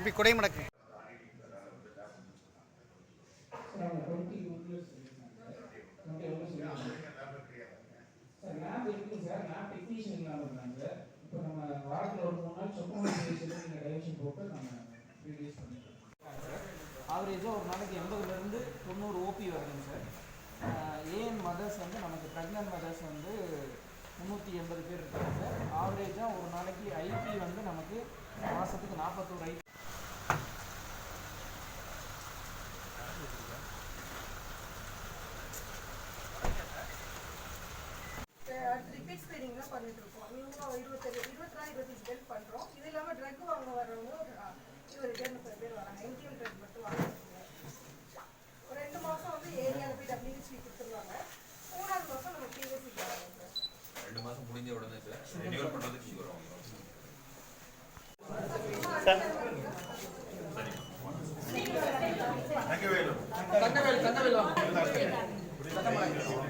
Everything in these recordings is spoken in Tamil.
இப்படி குடைமடக்கு சார் லேப் இருக்குங்க சார் லேப் டெக்னீஷியன் இல்லாமல் இருந்தாங்க சார் இப்போ நம்ம வாரத்தில் ஒரு மூணு நாள் சொப்பமாக நீங்கள் டைவர்ஷன் போட்டு நம்ம ரிலீஸ் பண்ணிக்கலாம் ஆவரேஜாக ஒரு நாளைக்கு எண்பதுலேருந்து தொண்ணூறு ஓபி வருதுங்க சார். ஏஎன் மதர்ஸ் வந்து நமக்கு ப்ரெக்னென்ட் மதர்ஸ் வந்து முந்நூற்றி எண்பது பேர் இருக்காங்க சார். ஆவரேஜாக ஒரு நாளைக்கு ஐபி வந்து நமக்கு மாதத்துக்கு நாற்பத்தோரு ஐபி பண்ணிட்டு இருக்கோம் இன்னும் இருபத்தெட்டு இருபத்தி நாலு இருபத்தஞ்சு பேர் பண்ணுறோம் இது இல்லாமல் ட்ரக் வாங்க வர்றவங்க ஒரு இருபது பேர் முப்பது பேர் வராங்க. என்டிஎம் ட்ரக் மட்டும் வாங்குறாங்க. ஒரு ரெண்டு மாதம் வந்து ஏரியாவில் போய் டபிள்யூஹெச்பி கொடுத்துருவாங்க. மூணாவது மாதம் நம்ம டிஎஸ்சி வராங்க ரெண்டு மாசம் முடிஞ்ச உடனே சார் ரெனியூவல் பண்றதுக்கு இங்க வரும் சரி. மாத்திரை சாப்பிடணும்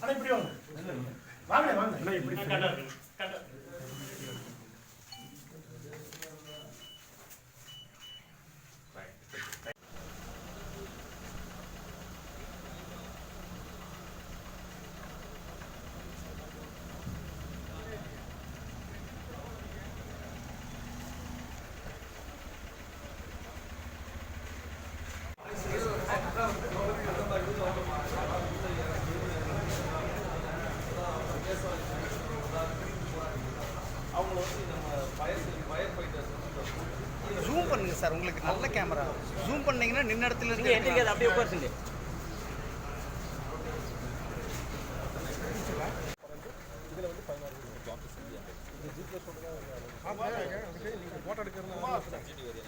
வாங்க இப்படி வாங்க. வாங்க வாங்க. இப்படி இப்படி இருக்கு. பண்ணுங்க சார் உங்களுக்கு நல்ல கேமரா ஜூம் பண்ணீங்கன்னா நின்ன இடத்துல இருந்து அப்படியே உட்காருங்க. போட்டோ எடுக்கிறது